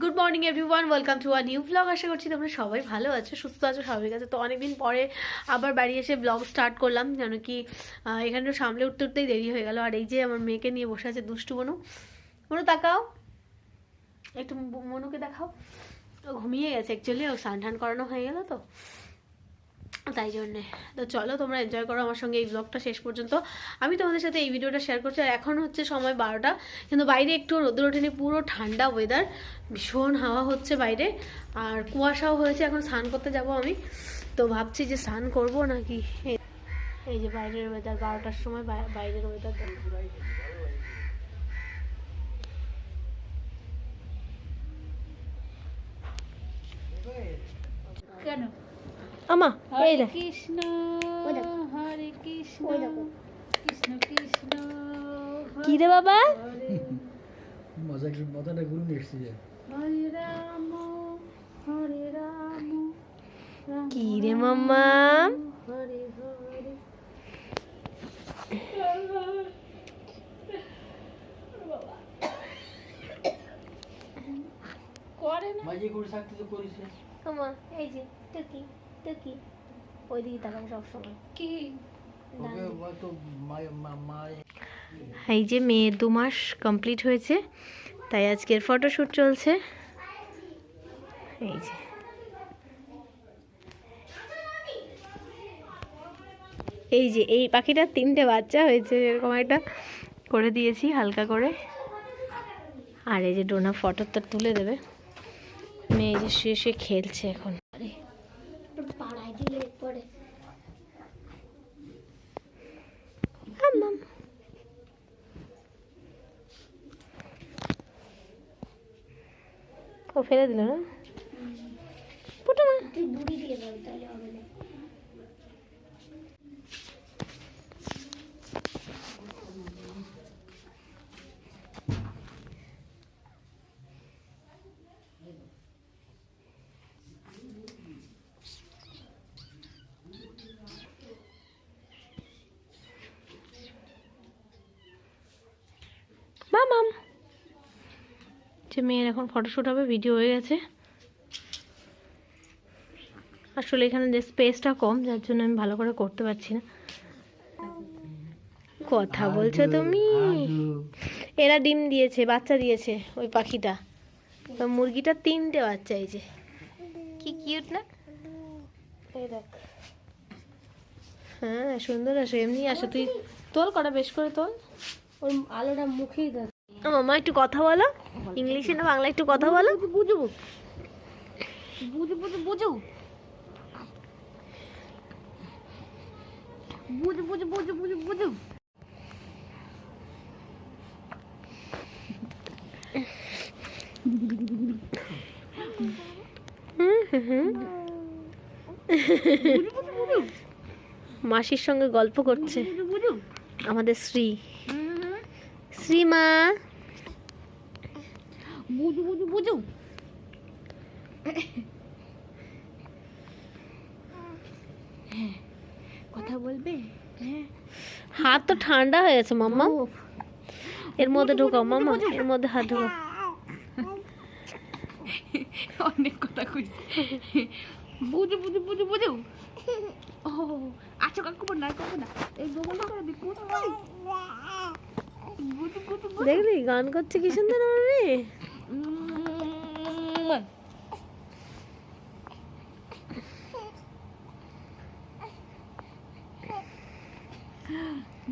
Good morning everyone welcome to our new blog আশা করছি তোমরা সবাই ভালো আছো, সুস্থ আছো সবাই কাছে তো অনেকদিন পরে আবার বাড়ি এসে ব্লগ স্টার্ট করলাম, যেন কি এখানে সামলে উঠতে উঠতেই দেরি হয়ে গেল। আর এই যে আমার মেয়েকে নিয়ে বসে আছে দুষ্টু মনু। মনু, তাকাও। একটু মনুকে দেখাও। ঘুমিয়ে গেছে অ্যাকচুয়ালি ও স্নান টান করানো হয়ে গেল তো। তাই জন্যে। তো চলো তোমরা এনজয় করো আমার সঙ্গে এই ব্লগটা শেষ পর্যন্ত। আমি তোমাদের সাথে এই ভিডিওটা শেয়ার করছি আর এখন হচ্ছে সময় বারোটা। কিন্তু বাইরে একটু রোদ্র ওঠেনি পুরো ঠান্ডা ওয়েদার ভীষণ হাওয়া হচ্ছে বাইরে। আর কুয়াশাও হয়েছে এখন স্নান করতে যাব আমি। তো ভাবছি যে স্নান করব নাকি? এই- এই যে বাইরের ওয়েদার বারোটার সময় বাইরের ওয়েদার কেন? আমা এই দেখ কৃষ্ণ হরে কৃষ্ণ কৃষ্ণ কৃষ্ণ কি রে বাবা মজা মজাটা গুলো এসছে যে হরে রাম হরে রাম রাম কি রে মাম্মা হরে হরে করে না মাঝে করে থাকতে তো করিস আমা এই যে টুকি টুকি ওইদিকে তাকাবো সবসময়। কি? ওকে হয়তো মা এই যে মেয়ে দু মাস কমপ্লিট হয়েছে তাই আজকের ফটোশ্যুট চলছে। এই যে। এই যে এই পাখিটার তিনটে বাচ্চা হয়েছে এরকম একটা করে দিয়েছি হালকা করে। আর এই যে ডোনা ফটো তো তুলে দেবে। মেয়ে যে শুয়ে শুয়ে খেলছে এখন। ফেলে দিল না Mom, mom. যে মেয়ের এখন ফটোশ্যুট হবে ভিডিও হয়ে গেছে। আসলে এখানে যে স্পেসটা কম যার জন্য আমি ভালো করে করতে পারছি না। কথা বলছো তুমি? এরা ডিম দিয়েছে বাচ্চা দিয়েছে ওই পাখিটা। তো মুরগিটা তিনটে বাচ্চা এই যে। কি কিউট না? হ্যাঁ সুন্দর আসে এমনি আসে। তুই তোল কটা বেশ করে তোল। ওর আলোটা মুখেই মামা একটু কথা বলো। ইংলিশে না বাংলা একটু কথা বলো। বুঝু বুঝু বুঝু বুঝু বুঝু বুঝু বুঝু বুঝু বুঝু মাসির সঙ্গে গল্প করছে আমাদের শ্রী। শ্রীমা বুঝু বুঝু বুঝু। কথা বলবে? হ্যাঁ। হাত তো ঠান্ডা হয়ে গেছে মাম্মা। এর মধ্যে ঢোকাও মামা এর মধ্যে হাত ঢোকাও। অনেক কথা কইছে। বুঝু বুঝু বুঝু বুঝু। ও আচ্ছা কাকু না কাকু না এই গোগলটা করে দি বুঝু দেখলি গান করছে কি সুন্দর আমার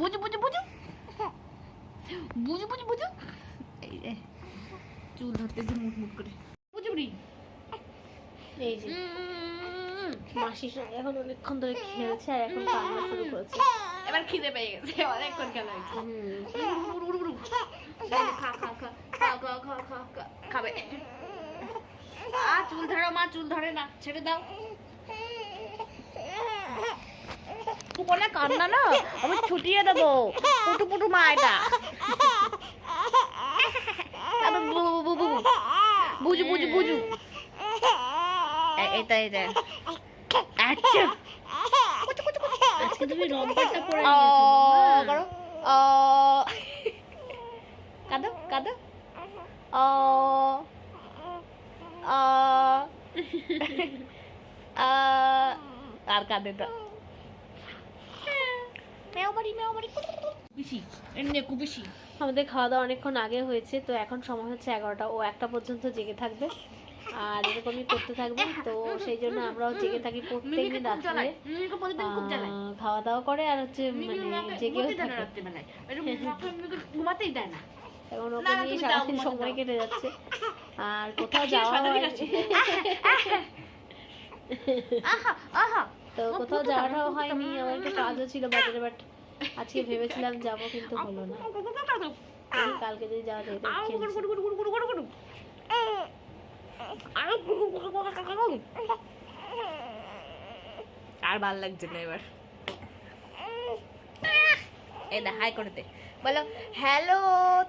বুঝু বুঝু বুঝু বুঝু বুঝু বুঝু এই রে চুল ধরতেছে মুট মুট করে। বুঝু বুড়ি এই যে। mm. মাসির সঙ্গে এখন অনেকক্ষণ ধরে খেলছে আর এখন mm. কান্না শুরু করেছে। এবার খিদে পেয়ে গেছে অনেকক্ষণ খাবে। আর চুল ধরো মা চুল ধরে না ছেড়ে দাও। কান্না না? আমি ছুটিয়ে দেবো। পুটু পুটু মা এটা। বুঝু বুঝু বুঝু। এটা এটা। আচ্ছা আজকে তুমি পরে করো। কাঁদো কাঁদো। ও আর কাঁদে তো আমাদের খাওয়া দাওয়া অনেকক্ষণ আগে হয়েছে তো এখন সময় হচ্ছে এগারোটা। ও একটা পর্যন্ত জেগে থাকবে। আর এরকমই করতে থাকবে তো সেই জন্য আমরাও জেগে থাকি প্রত্যেকদিন রাত্রে। খাওয়া দাওয়া করে আর হচ্ছে মানে জেগেও থাকে। মিমিকে ঘুমাতেই দেয় না। এখন ওকে নিয়ে সারাদিন সময় কেটে যাচ্ছে। আর কোথাও যাওয়া হয় আহা আহা। তো কোথাও যাওয়াটাও হয়নি আমার একটা কাজও ছিল বাজারে বাট আজকে ভেবেছিলাম যাব কিন্তু হলো না। কালকে যদি যাওয়া যায়। আর ভালো লাগছে না এবার। এই না হাই করে দে। বলো হ্যালো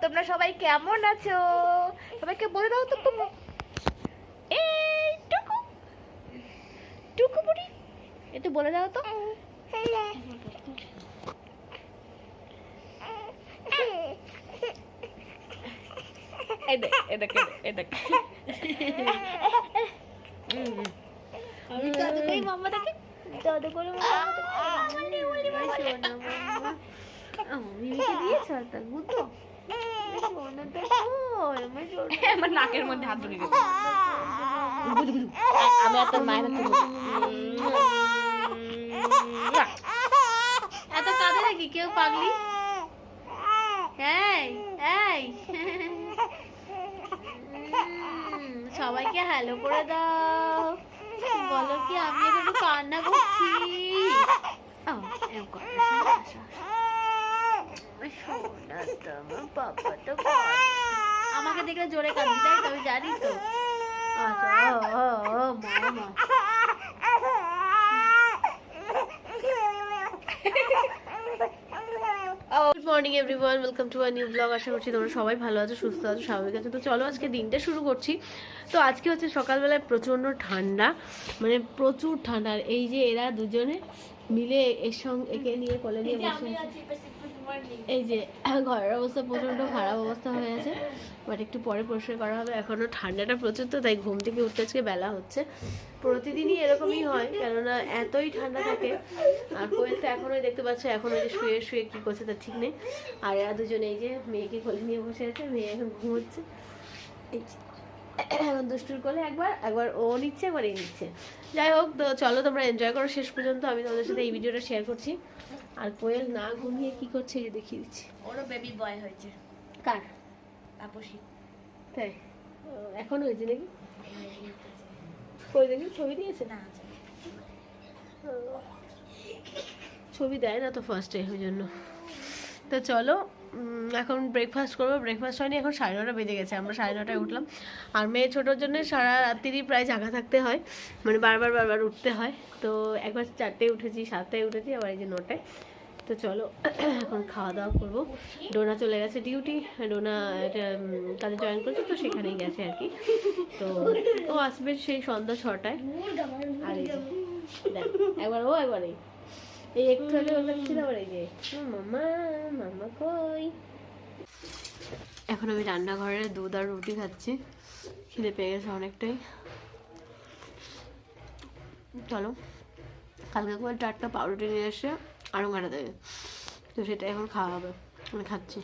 তোমরা সবাই কেমন আছো? সবাইকে বলে দাও তো টুকু এই টুকু টুকু বুড়ি একটু বলে দাও তো এই দেখ এই দেখ এই দেখ আমি দাদু কই মাম্মা দেখে দাদু করে মিমিকে দিয়েছ তা। গুতো সোনাটা কই আমার নাকের মধ্যে হাত ঢুকে গেছে। আমি আর তোর মায়ের হাতে। এত কাঁদে নাকি? কেউ পাগলি? এই এই। সবাইকে হ্যালো করে দাও। বলো কি আমি এখানে কান্না করছি। আমাকে দেখলে জোরে কাঁদি তাই তো? জানি তো। আচ্ছা ও ও ও মামা good morning everyone welcome to our new blog আশা করছি তোমরা সবাই ভালো আছো সুস্থ আছো স্বাভাবিক আছো। তো চলো আজকে দিনটা শুরু করছি। তো আজকে হচ্ছে সকালবেলায় প্রচণ্ড ঠান্ডা মানে প্রচুর ঠান্ডা। আর এই যে এরা দুজনে মিলে এর সঙ্গে একে নিয়ে কলে নিয়ে বসে। এই যে ঘরের অবস্থা প্রচণ্ড খারাপ অবস্থা হয়ে আছে বাট একটু পরে পরিষ্কার করা হবে। এখনও ঠান্ডাটা প্রচুর তো তাই ঘুম থেকে উঠতে আজকে বেলা হচ্ছে। প্রতিদিনই এরকমই হয়, কেননা এতই ঠান্ডা থাকে। আর কোয়েল তো এখনোই দেখতে পাচ্ছ এখন ওই যে শুয়ে শুয়ে কী করছে তার ঠিক নেই। আর এরা দুজনে এই যে মেয়েকে কোলে নিয়ে বসে আছে, মেয়ে এখন ঘুমোচ্ছে। এখন দুষ্টুর কোলে একবার একবার ও নিচ্ছে, একবার এই নিচ্ছে। যাই হোক, তো চলো তোমরা এনজয় করো শেষ পর্যন্ত, আমি তোমাদের সাথে এই ভিডিওটা শেয়ার করছি। আর কোয়েল না ঘুমিয়ে কি করছে যে দেখিয়ে দিচ্ছি। ওরও বেবি বয় হয়েছে। কার? তাপসী। তাই? এখন হয়েছে নাকি? কই দেখি ছবি দিয়েছে? না ছবি দেয় না তো ফার্স্টে ওই জন্য। তো চলো এখন ব্রেকফাস্ট করব। ব্রেকফাস্ট হয়নি, এখন সাড়ে নটা বেজে গেছে। আমরা সাড়ে নটায় উঠলাম। আর মেয়ে ছোটোর জন্য সারা রাত্রিরই প্রায় জাগা থাকতে হয়। মানে বারবার বারবার উঠতে হয়। তো একবার চারটে উঠেছি, সাতটায় উঠেছি, আবার এই যে নটায়। তো চলো, এখন খাওয়া দাওয়া করব। ডোনা চলে গেছে ডিউটি ডোনা এটা কাজে জয়েন করেছে, তো সেখানেই গেছে আর কি। তো ও আসবে সেই সন্ধ্যা ছটায়। আর একবার ও, একবার এই একটু আগে ওর কাছে ছিল আবার এই যে মামা মামা কই? এখন আমি রান্নাঘরে দুধ আর রুটি খাচ্ছি খিদে পেয়ে গেছে অনেকটাই। চলো কালকে করে চারটা পাউরুটি নিয়ে এসে আরও ঘাটা দেবে। তো সেটা এখন খাওয়া হবে আমি খাচ্ছি।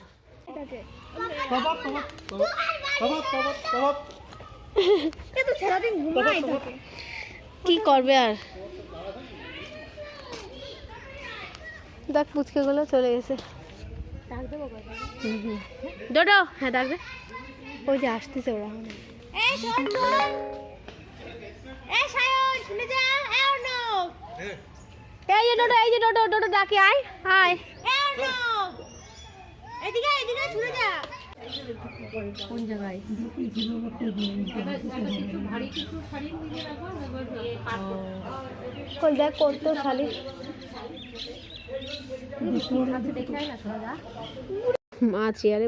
কি করবে আর? দেখ পুচকেগুলো চলে গেছে। ডোডো হ্যাঁ ডাকবে। ওই যে আসতেছে ওরা। এই যা। ডোডো এই যে ডোডো ডোডো ডাকি আয় আয়। এদিকে এদিকে শুনে যা। কোন জায়গায়? দেখ করতো শালি। মা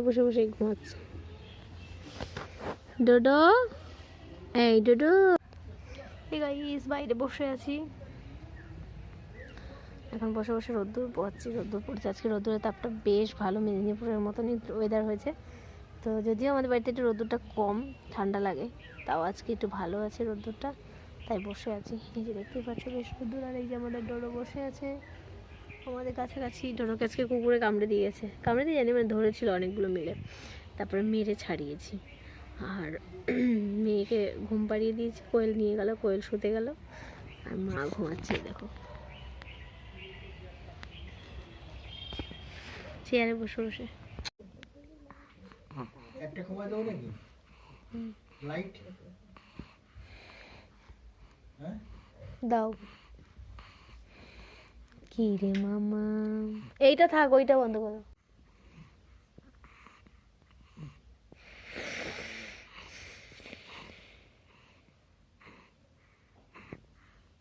বসে বসে ঘুমাচ্ছে। ডোডো? এই ডোডো। গাইস বাইরে বসে আছি। এখন বসে বসে রোদ্দুর পোয়াচ্ছি রোদ্দুর পড়ছে। আজকে রোদ্দুরের তাপটা বেশ ভালো, মেদিনীপুরের মতনই ওয়েদার হয়েছে। তো যদিও আমাদের বাড়িতে একটু রোদ্দুরটা কম, ঠান্ডা লাগে, তাও আজকে একটু ভালো আছে রোদ্দুরটা। তাই বসে আছি। এই যে দেখতেই পাচ্ছ, বেশ রোদ্দুর। আর এই যে আমাদের ডোরো বসে আছে। আমাদের কাছাকাছি ডোরোকে আজকে কুকুরে কামড়ে দিয়েছে কামড়ে দিয়ে জানি মানে ধরেছিল অনেকগুলো মিলে তারপরে মেরে ছাড়িয়েছি। আর মেয়েকে ঘুম পাড়িয়ে দিয়েছি কোয়েল নিয়ে গেল কোয়েল শুতে গেল। আর মা ঘুমাচ্ছে দেখো। চেয়ারে বসে বসে। একটা কমাই দেবো নাকি? লাইট হ্যাঁ দাও। কি রে মামা? এইটা থাক ওইটা বন্ধ করো।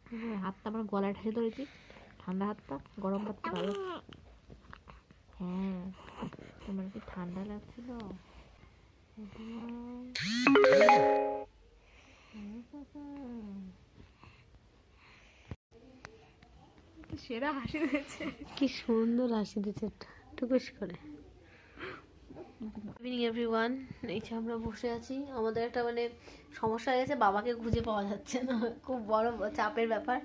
হ্যাঁ, হাতটা আমার গলায় ঠেসে ধরেছি। ঠান্ডা হাতটা গরম হাতটা ভালো। হ্যাঁ তোমার কি ঠান্ডা লাগছিল? সেরা হাসি রয়েছে কি সুন্দর হাসি দিচ্ছে টুকুস করে। ইভিনিং এভরিওয়ান এই যে আমরা বসে আছি আমাদের একটা মানে সমস্যা হয়ে গেছে বাবাকে খুঁজে পাওয়া যাচ্ছে না। খুব বড় চাপের ব্যাপার।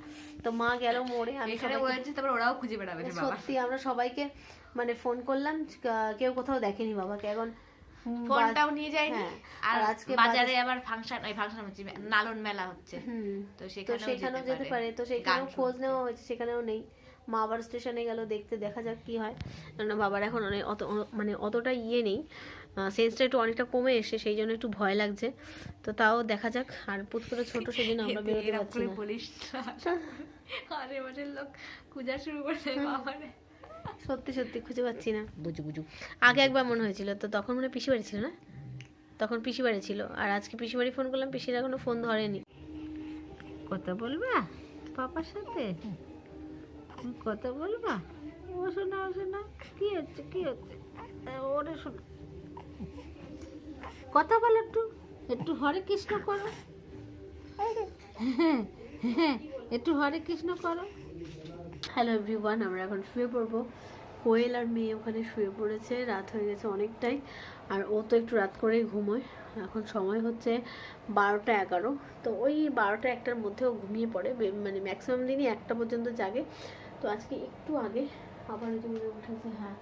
তো মা গেল মোড়ে আমি এখানে বলেছে তারপর ওরাও খুঁজে বেড়াবে সত্যি আমরা সবাইকে মানে ফোন করলাম কেউ কোথাও দেখেনি বাবাকে। এখন ফোনটাও নিয়ে যায়নি। হ্যাঁ, আর আর আজকে বাজারে আবার ফাংশন এই ফাংশন হচ্ছে নালন মেলা হচ্ছে। তো সেখানেও যেতে পারে। তো সেখানেও খোঁজ নেওয়া হয়েছে সেখানেও নেই। মা আবার স্টেশনে গেল দেখতে দেখা যাক কি হয়। না বাবার এখন অনেক অত মানে অতটা ইয়ে নেই। সেন্সটা একটু অনেকটা কমে এসে সেই জন্য একটু ভয় লাগছে। তো তাও দেখা যাক আর পুত ছোট সেই জন্য আমরা বেরোতে পারছি করে না। বলিস আশেপাশের লোক খোঁজা শুরু করছে বাবারে। সত্যি সত্যি খুঁজে পাচ্ছি না। বুঝু বুঝু। আগে একবার মনে হয়েছিল তো তখন মনে হয় পিসি বাড়ি ছিল না? তখন পিসি বাড়ি ছিল আর আজকে পিসি বাড়ি ফোন করলাম পিসির এখনও ফোন ধরেনি। কথা বলবা? পাপার সাথে? কথা বলবা? ও শোনা ও শোনা কি হচ্ছে কি হচ্ছে? ওরে শোনা। কথা বল একটু। একটু হরে কৃষ্ণ করো। হ্যাঁ, হ্যাঁ, একটু হরে কৃষ্ণ করো। হ্যালো এভরিওয়ান আমরা এখন শুয়ে পড়ব। কোয়েল আর মেয়ে ওখানে শুয়ে পড়েছে, রাত হয়ে গেছে অনেকটাই। আর ও তো একটু রাত করেই ঘুমোয়। এখন সময় হচ্ছে বারোটা এগারো। তো ওই বারোটা একটার মধ্যেও ঘুমিয়ে পড়ে। মানে ম্যাক্সিমাম দিনই একটা পর্যন্ত জাগে। তো আজকে একটু আগে আবার ওই মনে উঠেছে হ্যাঁ।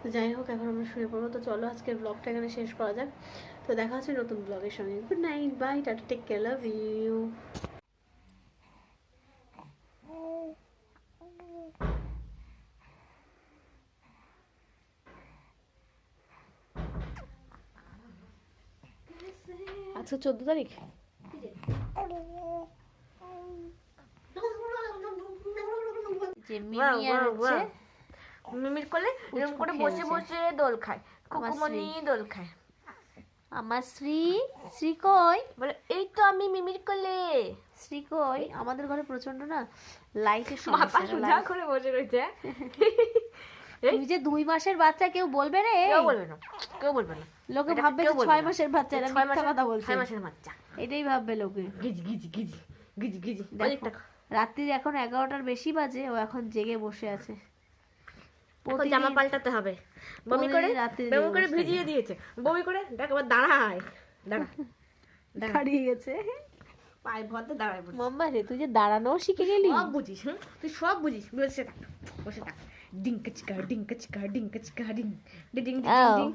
তো যাই হোক, এখন আমরা শুয়ে পড়ব। তো চলো আজকের ব্লগটা এখানে শেষ করা যাক। তো দেখা হচ্ছে নতুন ব্লগের সঙ্গে। Good night bye tata take care love you আজকে চোদ্দ তারিখ। যে মিমি আর হচ্ছে মিমির কোলে এরকম করে বসে বসে দোল খায়। কুকুমনি দোল খায়। আমার শ্রী শ্রী কই? বলে এই তো আমি মিমির কোলে। শ্রী কই আমাদের ঘরে প্রচণ্ড না লাইটের মাথা সমস্যা সোজা করে বসে রয়েছে তুই যে দুই মাসের বাচ্চা কেউ বলবে রে? কেউ বলবে না কেউ বলবে না। লোকে ভাববে যে ছয় মাসের বাচ্চা এরা মিথ্যা কথা বলছে। ছয় মাসের বাচ্চা। এটাই ভাববে লোকে। গিজি গিজি গিজি গিজি গিজি। দেখো, অনেকটা রাত্রি এখন এগারোটার বেশি বাজে ও এখন জেগে বসে আছে। জামা পাল্টাতে হবে। বমি করে বমি করে ভিজিয়ে দিয়েছে। বমি করে দেখ আবার দাঁড়ায়। দাঁড়া। দাঁড়া হারিয়ে গেছে। পায়ে ভরতে দাঁড়ায় বলছে। মাম্মা রে তুই যে দাঁড়ানো শিখে গেলি? সব বুঝিস হ্যাঁ তুই সব বুঝিস। বসে থাক বসে থাক। ডিঙ্কা চিকা ডিঙ্কা চিকা ডিঙ্কা চিকা ডিং ডিং ডিং ডিং।